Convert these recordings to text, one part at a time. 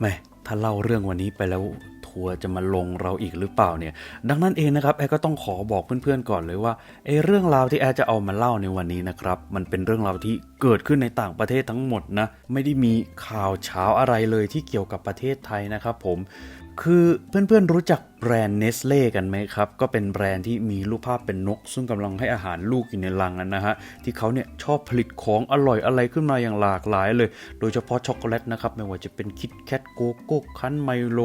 แม่ถ้าเล่าเรื่องวันนี้ไปแล้วทัวร์จะมาลงเราอีกหรือเปล่าเนี่ย ดังนั้นเองนะครับแอร์ก็ต้องขอบอกเพื่อนๆก่อนเลยว่าไอ้เรื่องราวที่แอร์จะเอามาเล่าในวันนี้นะครับ มันเป็นเรื่องราวที่เกิดขึ้นในต่างประเทศทั้งหมดนะ ไม่ได้มีข่าวเช้าอะไรเลยที่เกี่ยวกับประเทศไทยนะครับผม คือเพื่อนๆรู้จักแบรนด์เนสเล่กันไหมครับ ก็เป็นแบรนด์ที่มีรูปภาพเป็นนก ซึ่งกำลังให้อาหารลูกอยู่ในรังนั้นนะฮะ ที่เขาเนี่ยชอบผลิตของอร่อยอะไรขึ้นมาอย่างหลากหลายเลย โดยเฉพาะช็อกโกแลตนะครับ ไม่ว่าจะเป็นคิดแคทโกโก้คันไมโล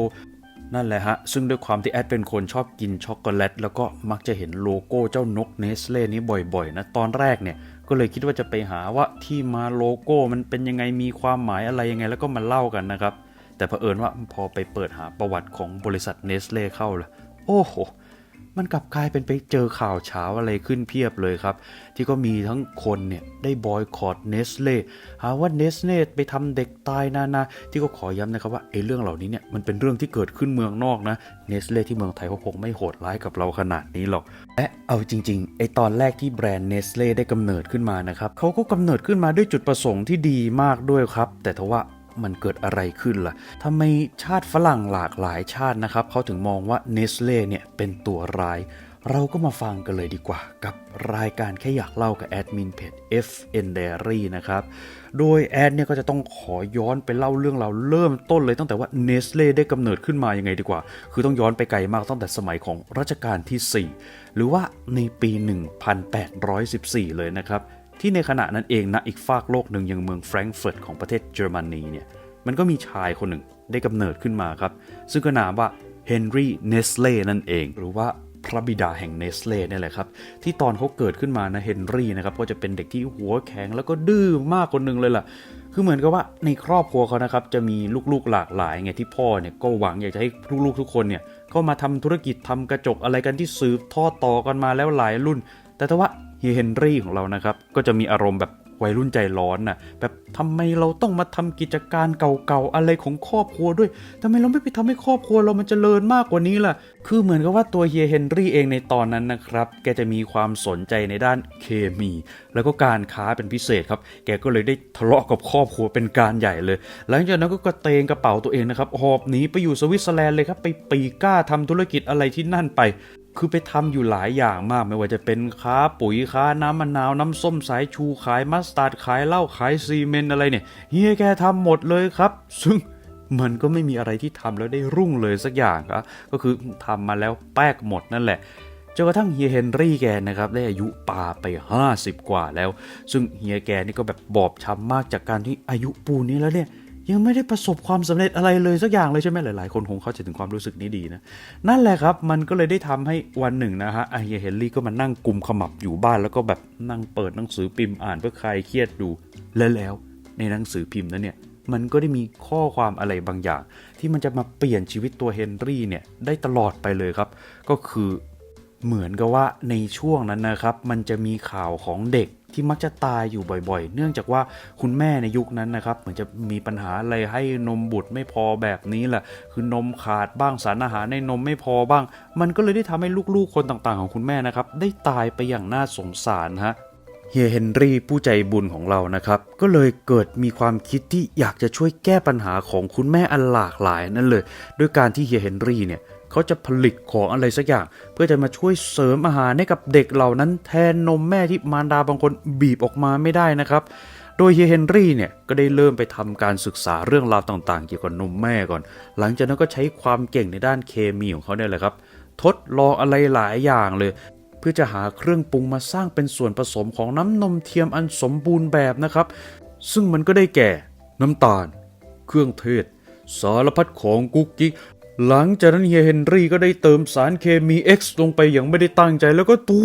นั่นแหละฮะ ซึ่งด้วยความที่แอดเป็นคนชอบกินช็อกโกแลต แล้วก็มักจะเห็นโลโก้เจ้านกเนสเล่นี้บ่อยๆนะ ตอนแรกเนี่ยก็เลยคิดว่าจะไปหาว่าที่มาโลโก้มันเป็นยังไงมีความหมายอะไรยังไงแล้วก็มาเล่ากันนะครับ แต่เผอิญว่าพอไปเปิดหาประวัติของบริษัทเนสเล่เข้าล่ะโอ้โห มันกลับกลายเป็นไปเจอข่าวเช้าอะไรขึ้นเพียบเลยครับ ที่ก็มีทั้งคนเนี่ย ได้บอยคอรดเนสเล่หาว่าเนสเล่ไปทำเด็กตายนานา ที่ก็ขอย้ำนะครับว่าไอ้เรื่องเหล่านี้เนี่ยมันเป็นเรื่องที่เกิดขึ้นเมืองนอกนะเนสเล่ที่เมืองไทยเขาคงไม่โหดร้ายกับเราขนาดนี้หรอกและเอาจริงๆไอ้ตอนแรกที่แบรนด์เนสเล่ได้กำเนิดขึ้นมานะครับเขาก็กำเนิดขึ้นมาด้วยจุดประสงค์ที่ดีมากด้วยครับ แต่ทว่า มันเกิดอะไรขึ้นล่ะทำไมชาติฝรั่งหลากหลายชาตินะครับเขาถึงมองว่าเนสเล่เนี่ยเป็นตัวร้าย เราก็มาฟังกันเลยดีกว่า กับรายการแค่อยากเล่ากับแอดมินเพจ FN Diary นะครับ โดยแอดเนี่ยก็จะต้องขอย้อนไปเล่าเรื่องเราเริ่มต้นเลยตั้งแต่ว่าเนสเล่ได้กำเนิดขึ้นมายังไงดีกว่า คือต้องย้อนไปไกลมากตั้งแต่สมัยของรัชกาลที่ 4 หรือว่าในปี 1814 เลยนะครับ ที่ในขณะนั้นเองนะอีกฝากโลกหนึ่งยังเมืองแฟรงก์เฟิร์ตของประเทศเยอรมนีเนี่ยมันก็มีชายคนหนึ่งได้กำเนิดขึ้นมาครับ ซึ่งก็นามว่าเฮนรี่เนสเล่นั่นเอง หรือว่าพระบิดาแห่งเนสเล่นี่แหละครับ ที่ตอนเขาเกิดขึ้นมานะเฮนรี่นะครับก็จะเป็นเด็กที่หัวแข็งแล้วก็ดื้อมากคนหนึ่งเลยล่ะ คือเหมือนกับว่าในครอบครัวเขานะครับจะมีลูกๆหลากหลายไงที่พ่อเนี่ยก็หวังอยากจะให้ลูกๆทุกคนเนี่ยเข้ามาทำธุรกิจทำกระจกอะไรกันที่สืบทอดต่อกันมาแล้วหลายรุ่น แต่ถ้าว่า เฮียเฮนรี่ของเรานะครับ ก็จะมีอารมณ์แบบวัยรุ่นใจร้อนน่ะแบบทำไมเราต้องมาทำกิจการเก่าๆอะไรของครอบครัวด้วยทำไมเราไม่ไปทำให้ครอบครัวเรามันเจริญมากกว่านี้ล่ะ คือเหมือนกับว่าตัวเฮียเฮนรี่เองในตอนนั้นนะครับ แกจะมีความสนใจในด้านเคมี แล้วก็การค้าเป็นพิเศษครับ แกก็เลยได้ทะเลาะกับครอบครัวเป็นการใหญ่เลย หลังจากนั้นก็กระเตงกระเป๋าตัวเองนะครับหอบหนีไปอยู่สวิตเซอร์แลนด์เลยครับไปปีก้าทำธุรกิจอะไรที่นั่นไป คือไปทำอยู่หลายอย่างมากไม่ว่าจะเป็นค้าปุ๋ยค้าน้ำมะนาว น้ำส้มสายชูขายมัสตาร์ดขายเหล้าขายซีเมนต์อะไรเนี่ยเฮียแกทำหมดเลยครับ ซึ่งมันก็ไม่มีอะไรที่ทำแล้วได้รุ่งเลยสักอย่างครับก็คือทำมาแล้วแป๊กหมดนั่นแหละจนกระทั่งเฮียเฮนรี่แกนะครับได้อายุป่าไป 50 กว่าแล้ว ซึ่งเฮียแกนี่ก็แบบบอบช้ำมากจากการที่อายุปูนนี้แล้วเนี่ย ยังไม่ได้ประสบความสำเร็จอะไรเลยสักอย่างเลยใช่ไหมหลาย ๆ คนคงเข้าใจถึงความรู้สึกนี้ดีนะ นั่นแหละครับ มันก็เลยได้ทำให้วันหนึ่งนะฮะไอเฮียเฮนรี่ก็มานั่งกลุ่มขมับอยู่บ้านแล้วก็แบบนั่งเปิดหนังสือพิมพ์อ่านเพื่อคลายเครียดดูและแล้วในหนังสือพิมพ์นั้นเนี่ยมันก็ได้มีข้อความอะไรบางอย่าง ที่มันจะมาเปลี่ยนชีวิตตัวเฮนรี่เนี่ยได้ตลอดไปเลยครับ ก็คือเหมือนกับว่าในช่วงนั้นนะครับ มันจะมีข่าวของเด็ก ที่มักจะตายอยู่บ่อยๆ เนื่องจากว่าคุณแม่ในยุคนั้นนะครับเหมือนจะมีปัญหาอะไรให้นมบุตรไม่พอแบบนี้แหละคือนมขาดบ้างสารอาหารในนมไม่พอบ้าง มันก็เลยได้ทำให้ลูกๆคนต่างๆ ของคุณแม่นะครับได้ตายไปอย่างน่าสงสารฮะเฮียเฮนรี่ผู้ใจบุญของเรานะครับ ก็เลยเกิดมีความคิดที่อยากจะช่วยแก้ปัญหาของคุณแม่อันหลากหลายนั่นเลย ด้วยการที่เฮียเฮนรี่เนี่ย เขาจะผลิตของอะไรสักอย่าง เพื่อจะมาช่วยเสริมอาหารให้กับเด็กเหล่านั้นแทนนมแม่ที่มารดาบางคนบีบออกมาไม่ได้นะครับ โดยเฮียเฮนรี่เนี่ยก็ได้เริ่มไปทำการศึกษาเรื่องราวต่างๆ เกี่ยวกับนมแม่ก่อน หลังจากนั้นก็ใช้ความเก่งในด้านเคมีของเขาเนี่ยแหละครับ ทดลองอะไรหลายอย่างเลย เพื่อจะหาเครื่องปรุงมาสร้างเป็นส่วนผสมของน้ำนมเทียมอันสมบูรณ์แบบนะครับ ซึ่งมันก็ได้แก่น้ำตาล เครื่องเทศ สารพัดของกุ๊กกิ๊ก หลังจากนั้นเฮียเฮนรี่ก็ได้เติมสารเคมี X ลงไปอย่างไม่ได้ตั้งใจ แล้วก็ตู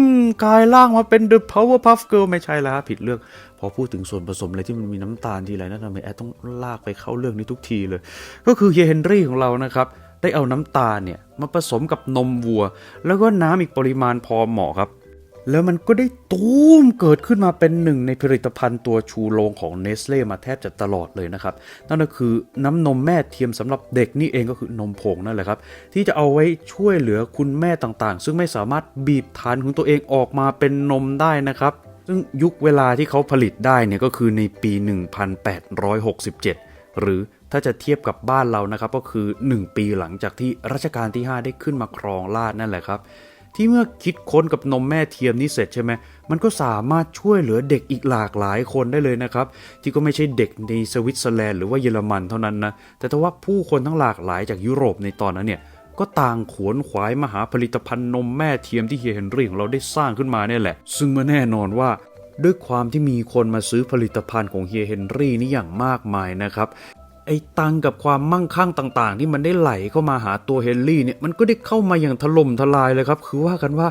มกลายร่างมาเป็น The Powerpuff Girl ไม่ใช่แล้วฮะผิดเรื่อง พอพูดถึงส่วนผสมอะไรที่มันมีน้ำตาลทีไรนะทำไมแอดต้องลากไปเข้าเรื่องนี้ทุกทีเลย ก็คือเฮียเฮนรี่ของเรานะครับ ได้เอาน้ำตาลเนี่ยมาผสมกับนมวัว แล้วก็น้ำอีกปริมาณพอเหมาะครับ แล้วมันก็ได้ตูมเกิดขึ้นมาเป็นหนึ่งในผลิตภัณฑ์ตัวชูโรงของเนสเล่มาแทบจะตลอดเลยนะครับ นั่นก็คือน้ำนมแม่เทียมสำหรับเด็กนี่เองก็คือนมผงนั่นแหละครับ ที่จะเอาไว้ช่วยเหลือคุณแม่ต่างๆ ซึ่งไม่สามารถบีบทานของตัวเองออกมาเป็นนมได้นะครับ ซึ่งยุคเวลาที่เขาผลิตได้เนี่ยก็คือในปี 1867 หรือถ้าจะเทียบกับบ้านเรานะครับก็คือ 1 ปีหลังจากที่รัชกาลที่ 5 ได้ขึ้นมาครองราชนั่นแหละครับ ที่เมื่อคิดค้นกับนมแม่เทียมนี้เสร็จใช่ไหมมันก็สามารถช่วยเหลือเด็กอีกหลากหลายคนได้เลยนะครับ ที่ก็ไม่ใช่เด็กในสวิตเซอร์แลนด์หรือว่าเยอรมันเท่านั้นนะ แต่ถ้าว่าผู้คนทั้งหลากหลายจากยุโรปในตอนนั้นเนี่ยก็ต่างขวนขวายมาหาผลิตภัณฑ์นมแม่เทียมที่เฮียเฮนรี่ของเราได้สร้างขึ้นมาเนี่ยแหละ ซึ่งมื่อแน่นอนว่าด้วยความที่มีคนมาซื้อผลิตภัณฑ์ของเฮียเฮนรี่นี่อย่างมากมายนะครับ ไอ้ตังกับความมั่งคั่งต่าง ๆ ที่มันได้ไหลเข้ามาหาตัวเฮนรี่เนี่ยมันก็ได้เข้ามาอย่างถล่มทลายเลยครับ คือว่ากันว่า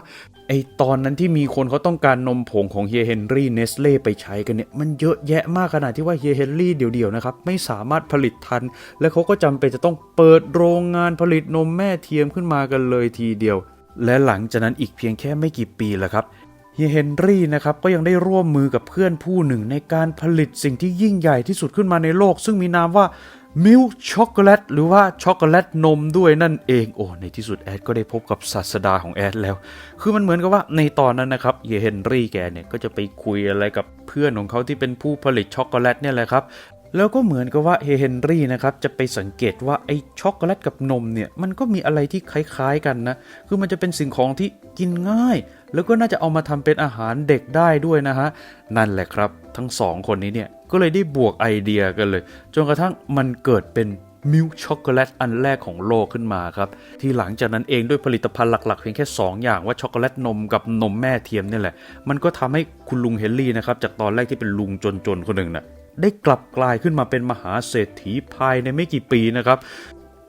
ไอ้ตอนนั้นที่มีคนเขาต้องการนมผงของเฮียเฮนรี่เนสเล่ไปใช้กันเนี่ย มันเยอะแยะมากขนาดที่ว่าเฮียเฮนรี่เดี่ยวๆนะครับ ไม่สามารถผลิตทัน และเขาก็จำเป็นจะต้องเปิดโรงงานผลิตนมแม่เทียมขึ้นมากันเลยทีเดียว และหลังจากนั้นอีกเพียงแค่ไม่กี่ปีแหละครับ เฮียเฮนรี่นะครับก็ยังได้ร่วมมือกับเพื่อนผู้หนึ่งในการผลิตสิ่งที่ยิ่งใหญ่ที่สุดขึ้นมาในโลก ซึ่งมีนามว่ามิลช็อกโกแลตหรือว่าช็อกโกแลตนมด้วยนั่นเองโอ้ในที่สุดแอดก็ได้พบกับศาสดาของแอดแล้ว คือมันเหมือนกับว่าในตอนนั้นนะครับเฮียเฮนรี่แกเนี่ยก็จะไปคุยอะไรกับเพื่อนของเขาที่เป็นผู้ผลิตช็อกโกแลตเนี่ยแหละครับ แล้วก็เหมือนกับว่าเฮนรี่นะครับจะไปสังเกตว่าไอ้ช็อกโกแลตกับนมเนี่ยมันก็มีอะไรที่คล้ายๆกันนะ คือมันจะเป็นสิ่งของที่กินง่าย แล้วก็น่าจะเอามาทำเป็นอาหารเด็กได้ด้วยนะฮะ นั่นแหละครับทั้งสองคนนี้เนี่ยก็เลยได้บวกไอเดียกันเลย จนกระทั่งมันเกิดเป็นมิลช็อกโกแลตอันแรกของโลกขึ้นมาครับ ที่หลังจากนั้นเองด้วยผลิตภัณฑ์หลักๆ เพียงแค่ 2 อย่างว่าช็อกโกแลตนมกับนมแม่เทียมเนี่ยแหละ มันก็ทำให้คุณลุงเฮนรี่นะครับ จากตอนแรกที่เป็นลุงจนๆ คนหนึ่งน่ะ ได้กลับกลายขึ้นมาเป็นมหาเศรษฐีภายในไม่กี่ปีนะครับ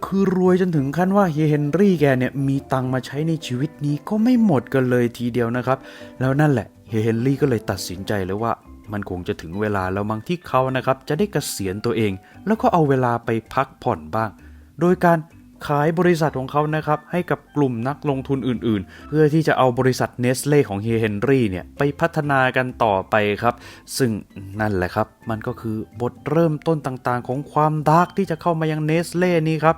คือรวยจนถึงขั้นว่าเฮียเฮนรี่แกเนี่ยมีตังมาใช้ในชีวิตนี้ก็ไม่หมดกันเลยทีเดียวนะครับ แล้วนั่นแหละเฮียเฮนรี่ก็เลยตัดสินใจเลยว่า มันคงจะถึงเวลาแล้วมั้งที่เขานะครับจะได้เกษียณตัวเอง แล้วก็เอาเวลาไปพักผ่อนบ้าง โดยการ ขายบริษัทของเขานะครับให้กับกลุ่มนักลงทุนอื่นๆ เพื่อที่จะเอาบริษัทเนสเล่ของเฮียเฮนรี่เนี่ยไปพัฒนากันต่อไปครับ ซึ่งนั่นแหละครับ มันก็คือบทเริ่มต้นต่างๆ ของความดาร์กที่จะเข้ามายังเนสเล่นี้ครับ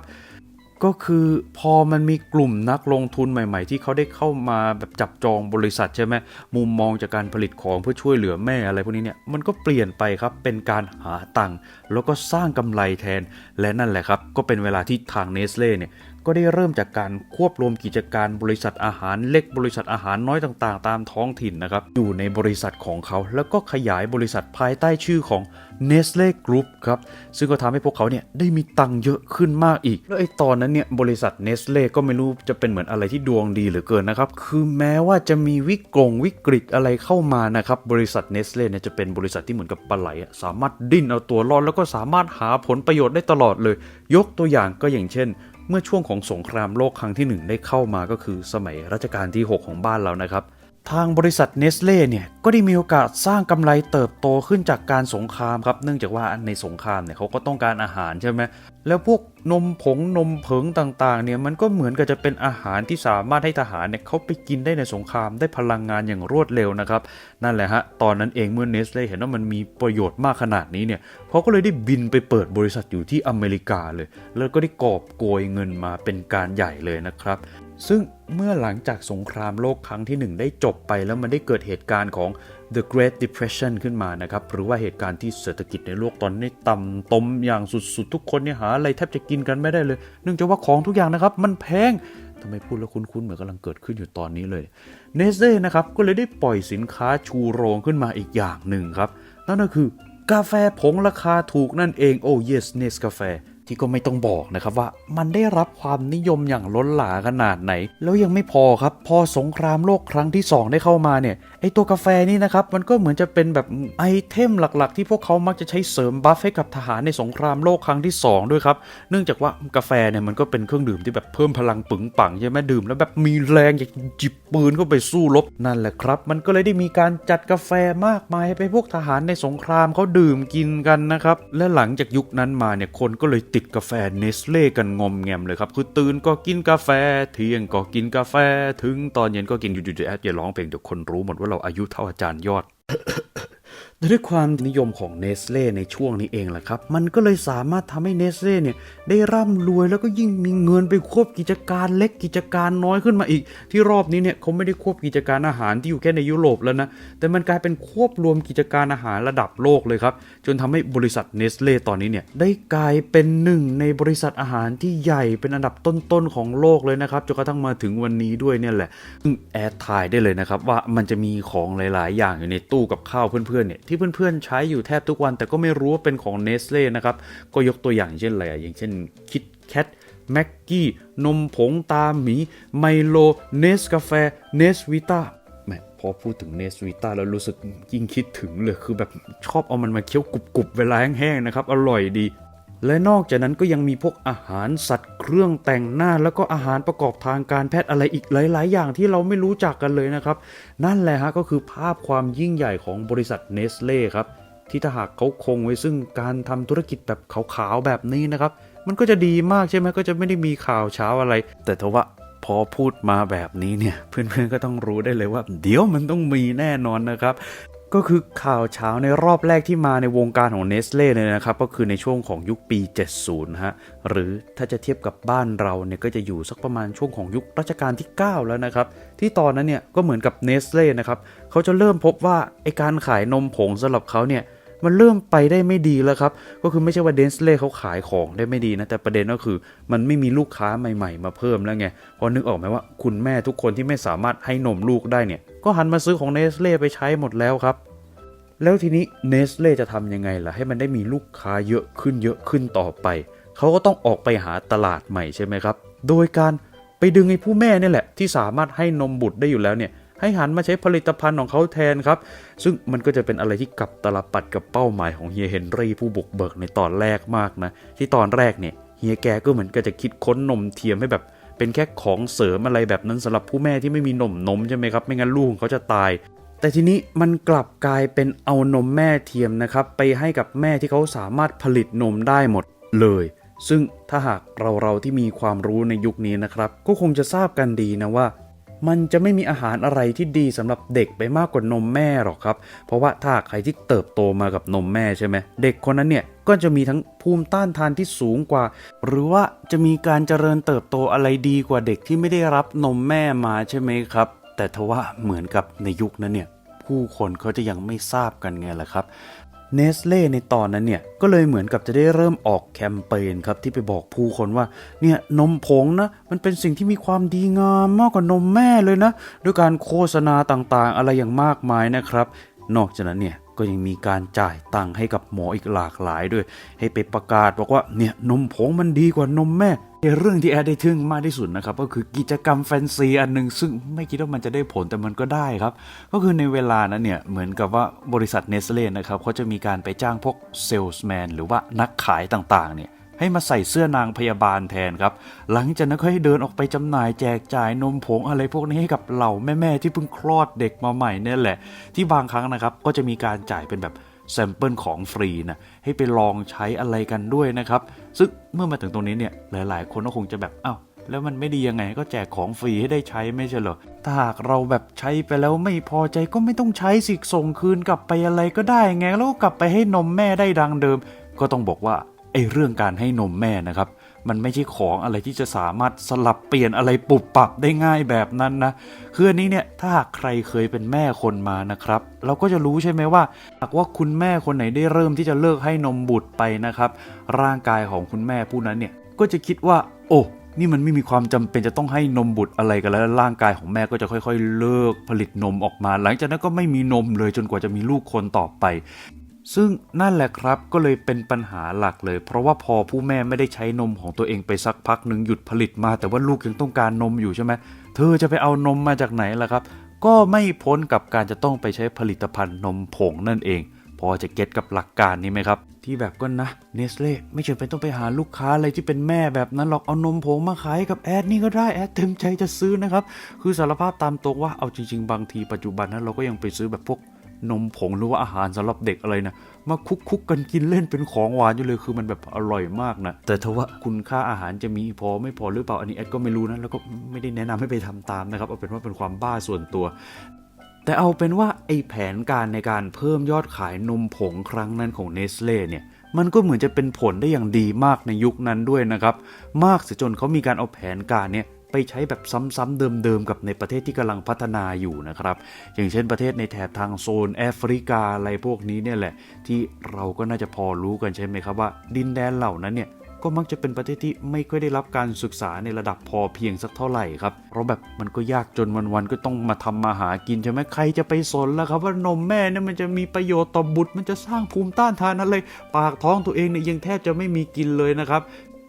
ก็คือพอมันมีกลุ่มนักลงทุนใหม่ ๆ ที่เขาได้เข้ามาแบบจับจองบริษัทใช่ไหมมุมมองจากการผลิตของเพื่อช่วยเหลือแม่อะไรพวกนี้เนี่ยมันก็เปลี่ยนไปครับเป็นการหาตังค์แล้วก็สร้างกำไรแทน และนั่นแหละครับ ก็เป็นเวลาที่ทางเนสเล่เนี่ย ก็ได้เริ่มจากการควบรวมกิจการบริษัทอาหารเล็กบริษัทอาหารน้อยต่างๆ ตามท้องถิ่นนะครับอยู่ในบริษัทของเขา แล้วก็ขยายบริษัทภายใต้ชื่อของ Nestle Group ครับซึ่งก็ทำให้พวกเขาเนี่ยได้มีตังค์เยอะขึ้นมากอีก แล้วไอ้ตอนนั้นเนี่ยบริษัท Nestle ก็ไม่รู้จะเป็นเหมือนอะไรที่ดวงดีเหลือเกินนะครับคือแม้ว่าจะมีวิกฤตวิกฤตอะไรเข้ามานะครับบริษัท Nestle เนี่ยจะเป็นบริษัทที่เหมือนกับปลาไหลสามารถดิ้นเอาตัวรอดแล้วก็สามารถหาผลประโยชน์ได้ตลอดเลย ยกตัวอย่างก็อย่างเช่น เมื่อช่วงของสงครามโลกครั้งที่หนึ่งได้เข้ามาก็คือสมัยรัชกาลที่ 6 ของบ้านเรานะครับ ทางบริษัทเนสเล่เนี่ยก็ได้มีโอกาสสร้างกำไรเติบโตขึ้นจากการสงครามครับ เนื่องจากว่าในสงครามเนี่ยเขาก็ต้องการอาหารใช่ไหมแล้วพวกนมผงนมเผงต่างๆเนี่ยมันก็เหมือนกับจะเป็นอาหารที่สามารถให้ทหารเนี่ยเขาไปกินได้ในสงครามได้พลังงานอย่างรวดเร็วนะครับ นั่นแหละฮะตอนนั้นเองเมื่อเนสเล่เห็นว่ามันมีประโยชน์มากขนาดนี้เนี่ยเขาก็เลยได้บินไปเปิดบริษัทอยู่ที่อเมริกาเลย แล้วก็ได้กอบโกยเงินมาเป็นการใหญ่เลยนะครับ ซึ่งเมื่อหลังจากสงครามโลกครั้งที่หนึ่งได้จบไปแล้วมันได้เกิดเหตุการณ์ของ The Great Depression ขึ้นมานะครับ หรือว่าเหตุการณ์ที่เศรษฐกิจในโลกตอนนี้ต่ำตมอย่างสุดๆ ทุกคนเนี่ยหาอะไรแทบจะกินกันไม่ได้เลย เนื่องจากว่าของทุกอย่างนะครับ มันแพงทำไมพูดแล้วคุ้นๆเหมือนกำลังเกิดขึ้นอยู่ตอนนี้เลยเนสเ e นะครับก็เลยได้ปล่อยสินค้าชูโรงขึ้นมาอีกอย่างหนึ่งครับนั่นก็คือกาแฟผงราคาถูกนั่นเองโอ้ yes เนสกาแฟ ที่ก็ไม่ต้องบอกนะครับว่ามันได้รับความนิยมอย่างล้นหลาขนาดไหน แล้วยังไม่พอครับ พอสงครามโลกครั้งที่ 2 ได้เข้ามาเนี่ยไอตัวกาแฟนี่นะครับมันก็เหมือนจะเป็นแบบไอเทมหลักๆ ที่พวกเขามักจะใช้เสริมบัฟให้กับทหารในสงครามโลกครั้งที่ 2 ด้วยครับ เนื่องจากว่ากาแฟเนี่ยมันก็เป็นเครื่องดื่มที่แบบเพิ่มพลังปึงปังใช่ไหมดื่มแล้วแบบมีแรงอยากจิบปืนเข้าไปสู้รบนั่นแหละครับ มันก็เลยได้มีการจัดกาแฟมากมายให้พวกทหารในสงครามเขาดื่มกินกันนะครับและหลังจากยุคนั้นมาเนี่ยคนก็เลยติดกาแฟเนสเล่กันงอมแงมเลยครับ คือตื่นก็กินกาแฟ เที่ยงก็กินกาแฟ ถึงตอนเย็นก็กินอยู่ๆแอดอย่าร้องเพลงเดี๋ยวคนรู้หมดว่าเราอายุเท่าอาจารย์ยอด ด้วยความนิยมของเนสเล่ในช่วงนี้เองแหละครับ มันก็เลยสามารถทำให้เนสเล่เนี่ยได้ร่ำรวยแล้วก็ยิ่งมีเงินไปควบกิจการเล็กกิจการน้อยขึ้นมาอีก ที่รอบนี้เนี่ยเขาไม่ได้ควบกิจการอาหารที่อยู่แค่ในยุโรปแล้วนะ แต่มันกลายเป็นควบรวมกิจการอาหารระดับโลกเลยครับ จนทำให้บริษัทเนสเล่ตอนนี้เนี่ยได้กลายเป็นหนึ่งในบริษัทอาหารที่ใหญ่เป็นอันดับต้นๆของโลกเลยนะครับจนกระทั่งมาถึงวันนี้ด้วยเนี่ยแหละซึ่งแอดทายได้เลยนะครับว่ามันจะมีของหลาย ๆ อย่างอยู่ในตู้กับข้าวเพื่อนๆเนี่ยที่เพื่อนๆใช้อยู่แทบทุกวัน แต่ก็ไม่รู้ว่าเป็นของเนสเล่นะครับ ก็ยกตัวอย่างเช่นอะไรอย่างเช่นคิดแคทแม็กกี้ นมผงตาหมี ไมโล เนสกาแฟ เนสวิต้าแมพอพูดถึงเนสวิต้าแล้วรู้สึกยิ่งคิดถึงเลย คือแบบชอบเอามันมาเคี้ยวกรุบๆเวลาแห้งๆนะครับ อร่อยดี และนอกจากนั้นก็ยังมีพวกอาหารสัตว์เครื่องแต่งหน้า แล้วก็อาหารประกอบทางการแพทย์อะไรอีกหลาย ๆ อย่างที่เราไม่รู้จักกันเลยนะครับ นั่นแหละฮะก็คือภาพความยิ่งใหญ่ของบริษัทเนสเล่ครับที่ถ้าหากเขาคงไว้ซึ่งการทำธุรกิจแบบขาวๆแบบนี้นะครับ มันก็จะดีมากใช่ไหมก็จะไม่ได้มีข่าวเช้าอะไร แต่ทว่าพอพูดมาแบบนี้เนี่ย เพื่อนๆก็ต้องรู้ได้เลยว่า เดี๋ยวมันต้องมีแน่นอนนะครับ ก็คือข่าวเช้าในรอบแรกที่มาในวงการของเนสเล่เลยนะครับ ก็คือในช่วงของยุคปี 70 ฮะ หรือถ้าจะเทียบกับบ้านเราเนี่ยก็จะอยู่สักประมาณช่วงของยุครัชกาลที่ 9 แล้วนะครับ ที่ตอนนั้นเนี่ยก็เหมือนกับเนสเล่นะครับเขาจะเริ่มพบว่าไอการขายนมผงสำหรับเขาเนี่ยมันเริ่มไปได้ไม่ดีแล้วครับ ก็คือไม่ใช่ว่าเดนสเล่เขาขายของได้ไม่ดีนะ แต่ประเด็นก็คือมันไม่มีลูกค้าใหม่ ๆ มาเพิ่มแล้วไง พอนึกออกไหมว่าคุณแม่ทุกคนที่ไม่สามารถให้นมลูกได้เนี่ย ก็หันมาซื้อของเนสเล่ไปใช้หมดแล้วครับ แล้วทีนี้เนสเล่จะทำยังไงล่ะ ให้มันได้มีลูกค้าเยอะขึ้นเยอะขึ้นต่อไป เขาก็ต้องออกไปหาตลาดใหม่ใช่ไหมครับ โดยการไปดึงไอ้ผู้แม่นี่แหละ ที่สามารถให้นมบุตรได้อยู่แล้วเนี่ยให้หันมาใช้ผลิตภัณฑ์ของเขาแทนครับ ซึ่งมันก็จะเป็นอะไรที่กับตลปัดกับเป้าหมายของเฮียเฮนรี่ผู้บุกเบิกในตอนแรกมากนะ ที่ตอนแรกเนี่ยเฮียแกก็เหมือนก็จะคิดค้นนมเทียมให้แบบ เป็นแค่ของเสริมอะไรแบบนั้นสำหรับผู้แม่ที่ไม่มีนมนมใช่ไหมครับ ไม่งั้นลูกของเขาจะตาย แต่ทีนี้มันกลับกลายเป็นเอานมแม่เทียมนะครับ ไปให้กับแม่ที่เขาสามารถผลิตนมได้หมดเลย ซึ่งถ้าหากเราเราที่มีความรู้ในยุคนี้นะครับ ก็คงจะทราบกันดีนะว่า มันจะไม่มีอาหารอะไรที่ดีสำหรับเด็กไปมากกว่านมแม่หรอกครับ เพราะว่าถ้าใครที่เติบโตมากับนมแม่ใช่ไหมเด็กคนนั้นเนี่ยก็จะมีทั้งภูมิต้านทานที่สูงกว่า หรือว่าจะมีการเจริญเติบโตอะไรดีกว่าเด็กที่ไม่ได้รับนมแม่มาใช่ไหมครับ แต่ทว่าเหมือนกับในยุคนั้นเนี่ยผู้คนเขาจะยังไม่ทราบกันไงล่ะครับ เนสเล่ในตอนนั้นเนี่ยก็เลยเหมือนกับจะได้เริ่มออกแคมเปญครับที่ไปบอกผู้คนว่าเนี่ยนมผงนะมันเป็นสิ่งที่มีความดีงามมากกว่านมแม่เลยนะ ด้วยการโฆษณาต่างๆ อะไรอย่างมากมายนะครับ นอกจากนั้นเนี่ยก็ยังมีการจ่ายตังค์ให้กับหมออีกหลากหลายด้วย ให้ไปประกาศบอกว่าเนี่ยนมผงมันดีกว่านมแม่ เรื่องที่แอดได้ทึ่งมากที่สุดนะครับก็คือกิจกรรมแฟนซีอันหนึ่งซึ่งไม่คิดว่ามันจะได้ผลแต่มันก็ได้ครับ ก็คือในเวลานั้นเนี่ยเหมือนกับว่าบริษัทเนสเล่นะครับเขาจะมีการไปจ้างพวกเซลส์แมนหรือว่านักขายต่างๆเนี่ยให้มาใส่เสื้อนางพยาบาลแทนครับ หลังจากนั้นก็ให้เดินออกไปจำหน่ายแจกจ่ายนมผงอะไรพวกนี้ให้กับเหล่าแม่ๆที่เพิ่งคลอดเด็กมาใหม่เนี่ยแหละ ที่บางครั้งนะครับก็จะมีการจ่ายเป็นแบบ แซมเปิลของฟรีนะให้ไปลองใช้อะไรกันด้วยนะครับ ซึ่งเมื่อมาถึงตรงนี้เนี่ยหลายๆ คนก็คงจะแบบอ้าวแล้วมันไม่ดียังไงก็แจกของฟรีให้ได้ใช้ไม่ใช่เหรอ ถ้าหากเราแบบใช้ไปแล้วไม่พอใจก็ไม่ต้องใช้สิส่งคืนกลับไปอะไรก็ได้ไงแล้วก็กลับไปให้นมแม่ได้ดังเดิม ก็ต้องบอกว่าไอ้เรื่องการให้นมแม่นะครับ มันไม่ใช่ของอะไรที่จะสามารถสลับเปลี่ยนอะไรปุบปับได้ง่ายแบบนั้นนะคืออันนี้เนี่ยถ้าหากใครเคยเป็นแม่คนมานะครับ เราก็จะรู้ใช่ไหมว่าหากว่าคุณแม่คนไหนได้เริ่มที่จะเลิกให้นมบุตรไปนะครับ ร่างกายของคุณแม่ผู้นั้นเนี่ยก็จะคิดว่า โอ้นี่มันไม่มีความจำเป็นจะต้องให้นมบุตรอะไรกันแล้วร่างกายของแม่ก็จะค่อย ๆ เลิกผลิตนมออกมา หลังจากนั้นก็ไม่มีนมเลยจนกว่าจะมีลูกคนต่อไป ซึ่งนั่นแหละครับก็เลยเป็นปัญหาหลักเลย เพราะว่าพอผู้แม่ไม่ได้ใช้นมของตัวเองไปสักพักหนึ่งหยุดผลิตมา แต่ว่าลูกยังต้องการนมอยู่ใช่ไหมเธอจะไปเอานมมาจากไหนล่ะครับ ก็ไม่พ้นกับการจะต้องไปใช้ผลิตภัณฑ์นมผงนั่นเอง พอจะเก็ตกับหลักการนี้ไหมครับ ที่แบบก็นะเนสเล่ไม่จำเป็นต้องไปหาลูกค้าอะไรที่เป็นแม่แบบนั้นหรอกเอานมผงมาขายกับแอดนี่ก็ได้แอดเต็มใจจะซื้อนะครับคือสารภาพตามตรงว่าเอาจริง ๆ บางทีปัจจุบันนั้นเราก็ยังไปซื้อแบบพวก นมผงหรือว่าอาหารสำหรับเด็กอะไรนะมาคุกคุกๆกันกินเล่นเป็นของหวานอยู่เลยคือมันแบบอร่อยมากนะแต่ถ้าว่าคุณค่าอาหารจะมีพอไม่พอหรือเปล่าอันนี้แอดก็ไม่รู้นะแล้วก็ไม่ได้แนะนำให้ไปทำตามนะครับเอาเป็นว่าเป็นความบ้าส่วนตัวแต่เอาเป็นว่าไอแผนการในการเพิ่มยอดขายนมผงครั้งนั้นของเนสเล่เนี่ยมันก็เหมือนจะเป็นผลได้อย่างดีมากในยุคนั้นด้วยนะครับ มากเสียจนเขามีการเอาแผนการเนี่ย ไปใช้แบบซ้ำๆเดิมๆกับในประเทศที่กำลังพัฒนาอยู่นะครับ อย่างเช่นประเทศในแถบทางโซนแอฟริกาอะไรพวกนี้เนี่ยแหละ ที่เราก็น่าจะพอรู้กันใช่ไหมครับว่า ดินแดนเหล่านั้นเนี่ยก็มักจะเป็นประเทศที่ไม่ค่อยได้รับการศึกษาในระดับพอเพียงสักเท่าไหร่ครับ เพราะแบบมันก็ยากจนวันๆก็ต้องมาทำมาหากินใช่ไหมใครจะไปสนล่ะครับว่านมแม่เนี่ยมันจะมีประโยชน์ต่อบุตร มันจะสร้างภูมิต้านทานอะไร ปากท้องตัวเองเนี่ยยังแทบจะไม่มีกินเลยนะครับ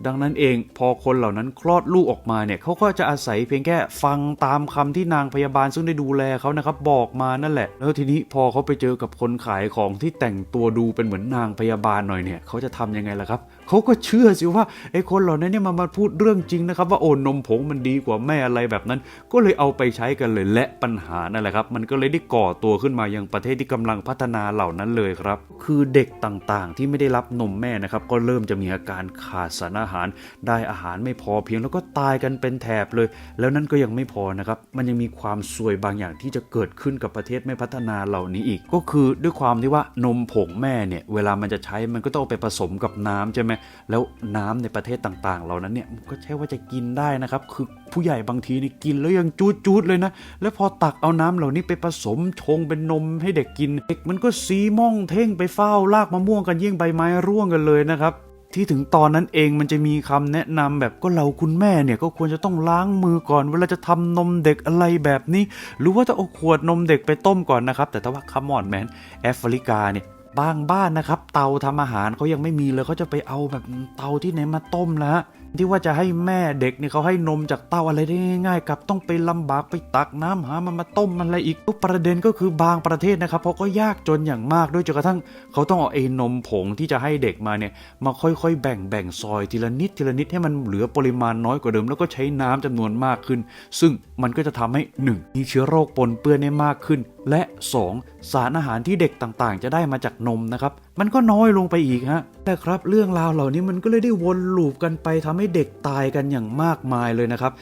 ดังนั้นเองพอคนเหล่านั้นคลอดลูกออกมาเนี่ยเขาก็จะอาศัยเพียงแค่ฟังตามคำที่นางพยาบาลซึ่งได้ดูแลเขานะครับบอกมานั่นแหละ แล้วทีนี้พอเขาไปเจอกับคนขายของที่แต่งตัวดูเป็นเหมือนนางพยาบาลหน่อยเนี่ยเขาจะทำยังไงล่ะครับ เขาก็เชื่อสิว่าไอ้คนเหล่านั้นเนี่ยมามาพูดเรื่องจริงนะครับ ว่าโอนนมผงมันดีกว่าแม่อะไรแบบนั้น ก็เลยเอาไปใช้กันเลยและปัญหานั่นแหละครับ มันก็เลยได้ก่อตัวขึ้นมายังประเทศที่กำลังพัฒนาเหล่านั้นเลยครับ คือเด็กต่างๆ ที่ไม่ได้รับนมแม่นะครับก็เริ่มจะมีอาการขาดสารอาหาร ได้อาหารไม่พอเพียงแล้วก็ตายกันเป็นแถบเลย แล้วนั่นก็ยังไม่พอนะครับมันยังมีความซวยบางอย่างที่จะเกิดขึ้นกับประเทศไม่พัฒนาเหล่านี้อีก ก็คือด้วยความที่ว่านมผงแม่เนี่ยเวลามันจะใช้มันก็ต้องไปผสมกับน้ำใช่ไหมแล้วน้ำในประเทศต่างๆ เหล่านั้นเนี่ยมันก็ใช่ว่าจะกินได้นะครับ คือผู้ใหญ่บางทีนี่กินแล้วยังจูดๆเลยนะ แล้วพอตักเอาน้ำเหล่านี้ไปผสมชงเป็นนมให้เด็กกินเด็กมันก็สีม่องเท่งไปเฝ้าลากมะม่วงกันเยี่ยงใบไม้ร่วงกันเลยนะครับที่ถึงตอนนั้นเองมันจะมีคำแนะนำแบบก็เราคุณแม่เนี่ยก็ควรจะต้องล้างมือก่อนเวลาจะทำนมเด็กอะไรแบบนี้ หรือว่าจะเอาขวดนมเด็กไปต้มก่อนนะครับ แต่ถ้าว่าคัมอนแมนแอฟริกาเนี่ย บางบ้านนะครับ เตาทำอาหารเขายังไม่มีเลยเขาจะไปเอาแบบเตาที่ไหนมาต้มแล้วฮะที่ว่าจะให้แม่เด็กเนี่ยเขาให้นมจากเต้าอะไรได้ง่ายๆกับต้องไปลำบากไปตักน้ำหามันมาต้มมันอะไรอีกประเด็นก็คือบางประเทศนะครับเพราก็ยากจนอย่างมากด้วยจนกระทั่งเขาต้องเอาไอ้นมผงที่จะให้เด็กมาเนี่ยมาค่อยๆ แบ่งแบ่งซอยทีละนิดทีละนิดให้มันเหลือปริมาณน้อยกว่าเดิม แล้วก็ใช้น้ำจำนวนมากขึ้น ซึ่งมันก็จะทำให้ 1. มีเชื้อโรคปนเปื้อนได้มากขึ้นและ 2. สารอาหารที่เด็กต่างๆ จะได้มาจากนมนะครับ มันก็น้อยลงไปอีกฮะแต่ครับเรื่องราวเหล่านี้มันก็เลยได้วนลูปกันไปทำให้เด็กตายกันอย่างมากมายเลยนะครับ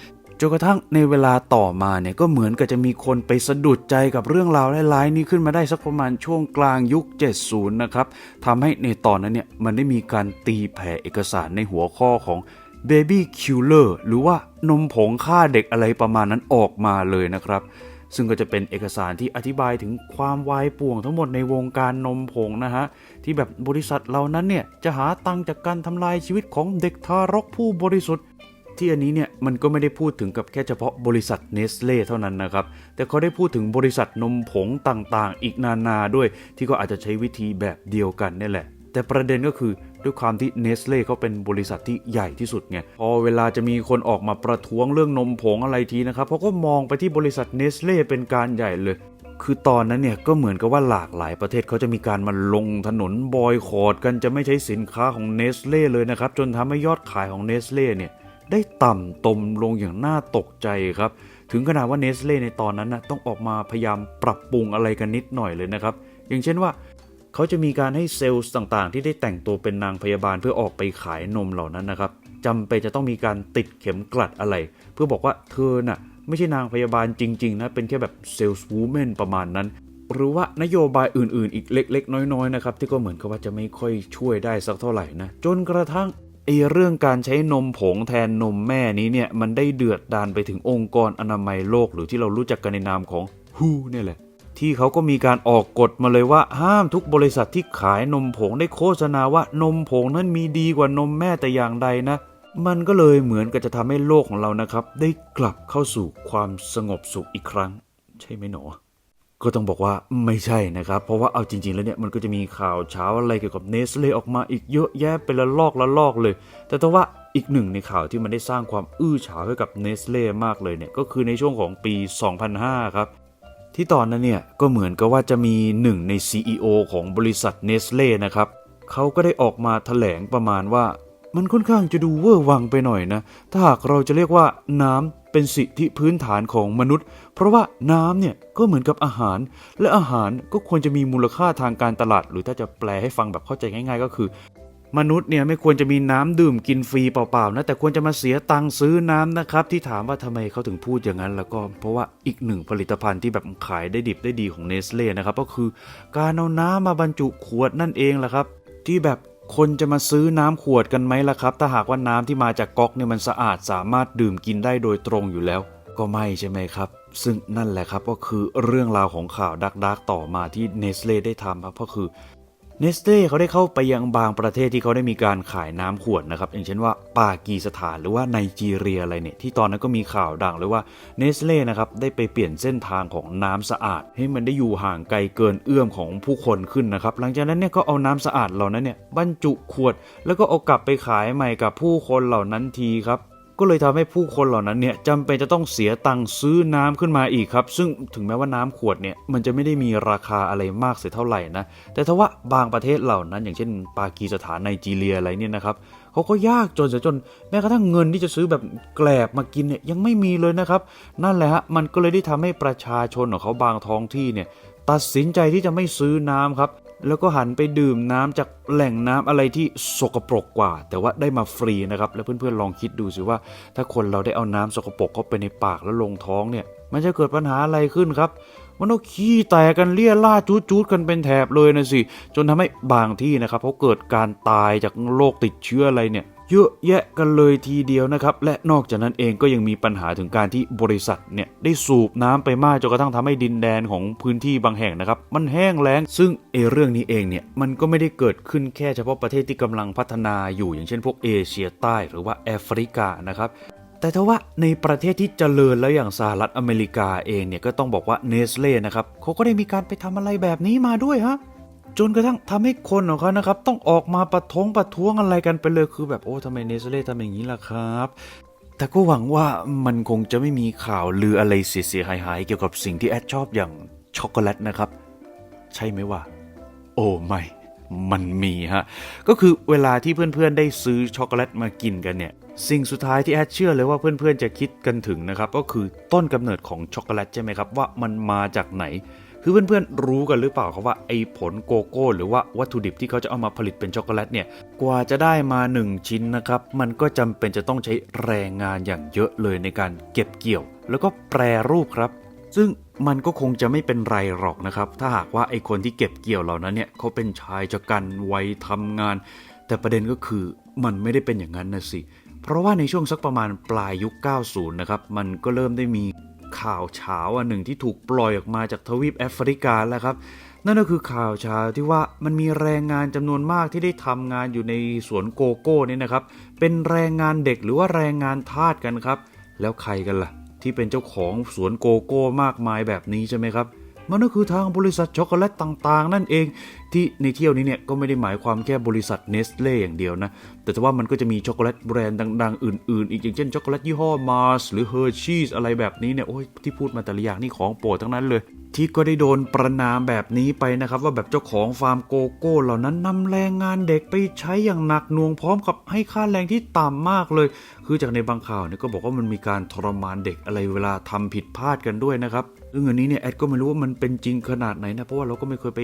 จนกระทั่งในเวลาต่อมาเนี่ยก็เหมือนกับจะมีคนไปสะดุดใจกับเรื่องราวร้ายๆนี้ขึ้นมาได้สักประมาณช่วงกลางยุค 70 นะครับทำให้ในตอนนั้นเนี่ยมันได้มีการตีแผ่เอกสารในหัวข้อของ Baby Killer หรือว่านมผงฆ่าเด็กอะไรประมาณนั้นออกมาเลยนะครับ ซึ่งก็จะเป็นเอกสารที่อธิบายถึงความวายป่วงทั้งหมดในวงการนมผงนะฮะ ที่แบบบริษัทเหล่านั้นเนี่ย จะหาตังจากการทำลายชีวิตของเด็กทารกผู้บริสุทธิ์ ที่อันนี้เนี่ย มันก็ไม่ได้พูดถึงกับแค่เฉพาะบริษัทเนสเล่เท่านั้นนะครับ แต่เขาได้พูดถึงบริษัทนมผงต่างๆ อีกนานาด้วย ที่ก็อาจจะใช้วิธีแบบเดียวกันนี่แหละ แต่ประเด็นก็คือ ด้วยความที่เนสเล่เขาเป็นบริษัทที่ใหญ่ที่สุดไงพอเวลาจะมีคนออกมาประท้วงเรื่องนมผงอะไรทีนะครับเขาก็มองไปที่บริษัทเนสเล่เป็นการใหญ่เลยคือตอนนั้นเนี่ยก็เหมือนกับว่าหลากหลายประเทศเขาจะมีการมาลงถนนบอยคอรดกันจะไม่ใช้สินค้าของเนสเล่เลยนะครับ จนทำให้ยอดขายของเนสเล่เนี่ยได้ต่ำตมลงอย่างน่าตกใจครับ ถึงขนาดว่าเนสเล่ในตอนนั้นนะต้องออกมาพยายามปรับปรุงอะไรกันนิดหน่อยเลยนะครับ อย่างเช่นว่า เขาจะมีการให้เซลล์ต่างๆ ที่ได้แต่งตัวเป็นนางพยาบาลเพื่อออกไปขายนมเหล่านั้นนะครับจำเป็นจะต้องมีการติดเข็มกลัดอะไร เพื่อบอกว่าเธอน่ะไม่ใช่นางพยาบาลจริง ๆ นะ เป็นแค่แบบเซลส์วูแมนประมาณนั้น หรือว่านโยบายอื่นๆ อีกเล็ก ๆ น้อยๆนะครับที่ก็เหมือนกับว่าจะไม่ค่อยช่วยได้สักเท่าไหร่นะ จนกระทั่งไอ้เรื่องการใช้นมผงแทนนมแม่นี้เนี่ยมันได้เดือดดานไปถึงองค์กรอนามัยโลก หรือที่เรารู้จักกันในนามของ WHO เนี่ยแหละ ที่เขาก็มีการออกกฎมาเลยว่าห้ามทุกบริษัทที่ขายนมผงได้โฆษณาว่านมผงนั้นมีดีกว่านมแม่แต่อย่างใดนะ มันก็เลยเหมือนกับจะทำให้โลกของเรานะครับ ได้กลับเข้าสู่ความสงบสุขอีกครั้ง ใช่ไหมหนอก็ต้องบอกว่าไม่ใช่นะครับ เพราะว่าเอาจริง ๆ แล้วเนี่ยมันก็จะมีข่าวเช้าอะไรเกี่ยวกับเนสเล่ออกมาอีกเยอะแยะเป็นละลอกละลอกเลย แต่ถ้าว่าอีกหนึ่งในข่าวที่มันได้สร้างความอื้อฉาวให้กับเนสเล่มากเลยเนี่ยก็คือในช่วงของปี 2005 ครับ ที่ตอนนั้นเนี่ยก็เหมือนกับว่าจะมีหนึ่งใน CEO ของบริษัทเนสเล่นะครับเขาก็ได้ออกมาแถลงประมาณว่า มันค่อนข้างจะดูเวอร์วังไปหน่อยนะ ถ้าหากเราจะเรียกว่าน้ำเป็นสิทธิพื้นฐานของมนุษย์ เพราะว่าน้ำเนี่ยก็เหมือนกับอาหาร และอาหารก็ควรจะมีมูลค่าทางการตลาด หรือถ้าจะแปลให้ฟังแบบเข้าใจง่าย ๆ ก็คือ มนุษย์เนี่ยไม่ควรจะมีน้ำดื่มกินฟรีเปล่าๆนะแต่ควรจะมาเสียตังค์ซื้อน้ำนะครับ ที่ถามว่าทำไมเขาถึงพูดอย่างนั้น แล้วก็เพราะว่าอีกหนึ่งผลิตภัณฑ์ที่แบบขายได้ดิบได้ดีของเนสเล่นะครับก็คือการเอาน้ำมาบรรจุขวดนั่นเองแหละครับ ที่แบบคนจะมาซื้อน้ำขวดกันไหมล่ะครับ ถ้าหากว่าน้ำที่มาจากก๊อกเนี่ยมันสะอาดสามารถดื่มกินได้โดยตรงอยู่แล้ว ก็ไม่ใช่ไหมครับ ซึ่งนั่นแหละครับก็คือเรื่องราวของข่าวดักดักต่อมาที่เนสเล่ได้ทำครับก็คือ เนสเล่เขาได้เข้าไปยังบางประเทศที่เขาได้มีการขายน้ำขวดนะครับอย่างเช่นว่าปากีสถานหรือว่าไนจีเรียอะไรเนี่ยที่ตอนนั้นก็มีข่าวดังเลยว่าเนสเล่นะครับได้ไปเปลี่ยนเส้นทางของน้ำสะอาด ให้มันได้อยู่ห่างไกลเกินเอื้อมของผู้คนขึ้นนะครับหลังจากนั้นเนี่ยก็เอาน้ำสะอาดเหล่านั้นเนี่ยบรรจุขวด แล้วก็เอากลับไปขายใหม่กับผู้คนเหล่านั้นทีครับ ก็เลยทำให้ผู้คนเหล่านั้นเนี่ยจำเป็นจะต้องเสียตังค์ซื้อน้ำขึ้นมาอีกครับ ซึ่งถึงแม้ว่าน้ำขวดเนี่ยมันจะไม่ได้มีราคาอะไรมากเสียเท่าไหร่นะ แต่ถ้าว่าบางประเทศเหล่านั้น อย่างเช่น ปากีสถานไนจีเรียอะไรเนี่ยนะครับเขาก็ยากจนเสียจนแม้กระทั่งเงินที่จะซื้อแบบแกลบมากินเนี่ยยังไม่มีเลยนะครับ นั่นแหละฮะมันก็เลยได้ทำให้ประชาชนของเขาบางท้องที่เนี่ยตัดสินใจที่จะไม่ซื้อน้ำครับ แล้วก็หันไปดื่มน้ำจากแหล่งน้ำอะไรที่สกปรกกว่า แต่ว่าได้มาฟรีนะครับ แล้วเพื่อนๆลองคิดดูสิว่า ถ้าคนเราได้เอาน้ำสกปรกเข้าไปในปากแล้วลงท้องเนี่ย มันจะเกิดปัญหาอะไรขึ้นครับมันต้องขี้แตกกันเลี่ยล่าดจูดๆกันเป็นแถบเลยนะสิจนทำให้บางที่นะครับเขาเกิดการตายจากโรคติดเชื้ออะไรเนี่ย เยอะแยะกันเลยทีเดียวนะครับ และนอกจากนั้นเองก็ยังมีปัญหาถึงการที่บริษัทเนี่ยได้สูบน้ำไปมากจนกระทั่งทำให้ดินแดนของพื้นที่บางแห่งนะครับ มันแห้งแล้ง ซึ่งเอเรื่องนี้เองเนี่ยมันก็ไม่ได้เกิดขึ้นแค่เฉพาะประเทศที่กำลังพัฒนาอยู่อย่างเช่นพวกเอเชียใต้หรือว่าแอฟริกานะครับแต่ถ้าว่าในประเทศที่เจริญแล้วอย่างสหรัฐอเมริกาเองเนี่ยก็ต้องบอกว่าเนสเล่นะครับเขาก็ได้มีการไปทำอะไรแบบนี้มาด้วยฮะ จนกระทั่งทำให้คนของเขานะครับ ต้องออกมาประท้วงประท้วงอะไรกันไปเลยคือแบบโอ้ทำไมเนสเล่ทำอย่างนี้ล่ะครับแต่ก็หวังว่ามันคงจะไม่มีข่าวลืออะไรเสียหายๆเกี่ยวกับสิ่งที่แอดชอบอย่างช็อกโกแลตนะครับ ใช่ไหมว่า โอ้ไม่มันมีฮะ ก็คือเวลาที่เพื่อนๆได้ซื้อช็อกโกแลตมากินกันเนี่ย สิ่งสุดท้ายที่แอดเชื่อเลยว่าเพื่อนๆจะคิดกันถึงนะครับ ก็คือต้นกำเนิดของช็อกโกแลตใช่ไหมครับว่ามันมาจากไหน คือเพื่อนๆรู้กันหรือเปล่าครับว่าไอ้ผลโกโก้ หรือว่าวัตถุดิบที่เขาจะเอามาผลิตเป็นช็อกโกแลตเนี่ยกว่าจะได้มา 1 ชิ้นนะครับมันก็จำเป็นจะต้องใช้แรงงานอย่างเยอะเลยในการเก็บเกี่ยว แล้วก็แปรรูปครับ ซึ่งมันก็คงจะไม่เป็นไรหรอกนะครับ ถ้าหากว่าไอ้คนที่เก็บเกี่ยวเหล่านั้นเนี่ยเขาเป็นชายชะกันวัยทำงาน แต่ประเด็นก็คือมันไม่ได้เป็นอย่างนั้นนะสิ เพราะว่าในช่วงสักประมาณปลายยุค 90 นะครับ มันก็เริ่มได้มี ข่าวเช้าอันหนึ่งที่ถูกปล่อยออกมาจากทวีปแอฟริกาแล้วครับ นั่นก็คือข่าวเช้าที่ว่ามันมีแรงงานจำนวนมากที่ได้ทำงานอยู่ในสวนโกโก้นี่นะครับ เป็นแรงงานเด็กหรือว่าแรงงานทาสกันครับ แล้วใครกันล่ะ ที่เป็นเจ้าของสวนโกโก้มากมายแบบนี้ใช่ไหมครับมันก็คือทางบริษัทช็อกโกแลตต่างๆ นั่นเอง ที่ในเที่ยวนี้เนี่ยก็ไม่ได้หมายความแค่บริษัทเนสเล่อย่างเดียวนะ แต่ว่ามันก็จะมีช็อกโกแลตแบรนด์ดัง ๆ อื่น ๆ อีกอย่างเช่นช็อกโกแลตยี่ห้อมาร์สหรือเฮอร์ชีสอะไรแบบนี้เนี่ยโอ้ยที่พูดมาแต่ละอย่างนี่ของโปรดทั้งนั้นเลยที่ก็ได้โดนประนามแบบนี้ไปนะครับ ว่าแบบเจ้าของฟาร์มโกโก้เหล่านั้นนำแรงงานเด็กไปใช้อย่างหนักหน่วงพร้อมกับให้ค่าแรงที่ต่ำมากเลย คือจากในบางข่าวเนี่ยก็บอกว่ามันมีการทรมานเด็กอะไรเวลาทำผิดพลาดกันด้วยนะครับซึ่งอันนี้เนี่ยแอดก็ไม่รู้ว่ามันเป็นจริงขนาดไหนนะเพราะว่าเราก็ไม่เคยไป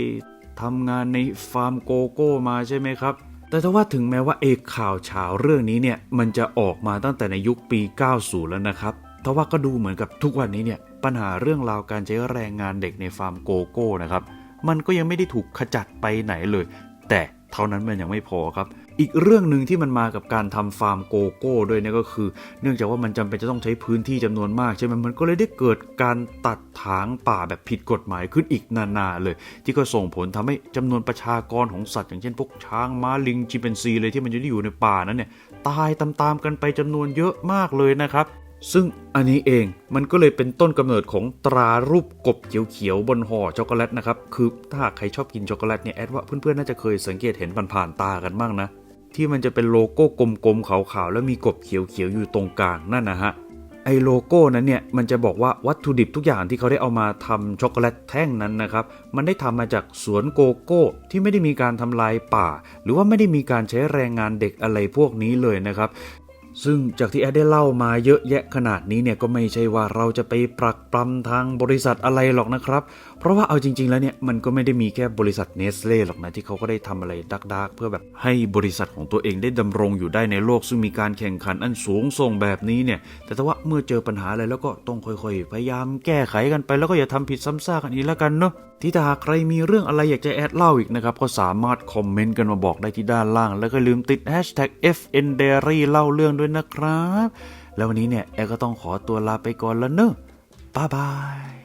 ทำงานในฟาร์มโกโก้มาใช่ไหมครับ แต่ถ้าว่าถึงแม้ว่าเอกข่าวเฉาเรื่องนี้เนี่ยมันจะออกมาตั้งแต่ในยุคปี 90 แล้วนะครับแต่ว่าก็ดูเหมือนกับทุกวันนี้เนี่ยปัญหาเรื่องราวการใช้แรงงานเด็กในฟาร์มโกโก้นะครับ มันก็ยังไม่ได้ถูกขจัดไปไหนเลย แต่เท่านั้นมันยังไม่พอครับ อีกเรื่องหนึ่งที่มันมากับการทำฟาร์มโกโก้ด้วยเนี่ยก็คือ เนื่องจากว่ามันจำเป็นจะต้องใช้พื้นที่จำนวนมากใช่ไหมมันก็เลยได้เกิดการตัดถางป่าแบบผิดกฎหมายขึ้นอีกนานาเลย ที่ก็ส่งผลทำให้จำนวนประชากรของสัตว์ อย่างเช่นพวกช้างม้าลิงชิมเปนซีเลยที่มันจะได้อยู่ในป่านั้นเนี่ยตายตามๆกันไปจำนวนเยอะมากเลยนะครับซึ่งอันนี้เองมันก็เลยเป็นต้นกำเนิดของตรารูปกบเขียวๆบนห่อช็อกโกแลตนะครับ คือถ้าหากใครชอบกินช็อกโกแลตเนี่ยแอดว่าเพื่อนๆน่าจะเคยสังเกตเห็นผ่านๆตากันบ้างนะ ที่มันจะเป็นโลโก้กลมๆขาวๆแล้วมีกบเขียวๆอยู่ตรงกลางนั่นนะฮะไอโลโก้นั้นเนี่ยมันจะบอกว่าวัตถุดิบทุกอย่างที่เขาได้เอามาทำช็อกโกแลตแท่งนั้นนะครับ มันได้ทำมาจากสวนโกโก้ที่ไม่ได้มีการทำลายป่า หรือว่าไม่ได้มีการใช้แรงงานเด็กอะไรพวกนี้เลยนะครับ ซึ่งจากที่แอดได้เล่ามาเยอะแยะขนาดนี้เนี่ยก็ไม่ใช่ว่าเราจะไปปรักปรำทางบริษัทอะไรหรอกนะครับ เพราะว่าเอาจริง ๆ แล้วเนี่ยมันก็ไม่ได้มีแค่บริษัทเนสเล่หรอกนะที่เขาก็ได้ทำอะไรดักๆ เพื่อแบบให้บริษัทของตัวเองได้ดำรงอยู่ได้ในโลกซึ่งมีการแข่งขันอันสูงส่งแบบนี้เนี่ย แต่ถ้าว่าเมื่อเจอปัญหาอะไรแล้วก็ต้องค่อยๆ พยายามแก้ไขกันไปแล้วก็อย่าทำผิดซ้ำซากกันอีกแล้วกันเนาะที่ถ้าหากใครมีเรื่องอะไรอยากจะแอดเล่าอีกนะครับ ก็สามารถคอมเมนต์กันมาบอกได้ที่ด้านล่าง แล้วก็ลืมติด hashtag FN Diary เล่าเรื่องด้วยนะครับ แล้ววันนี้เนี่ยแอดก็ต้องขอตัวลาไปก่อนแล้วเนอะบ๊ายบาย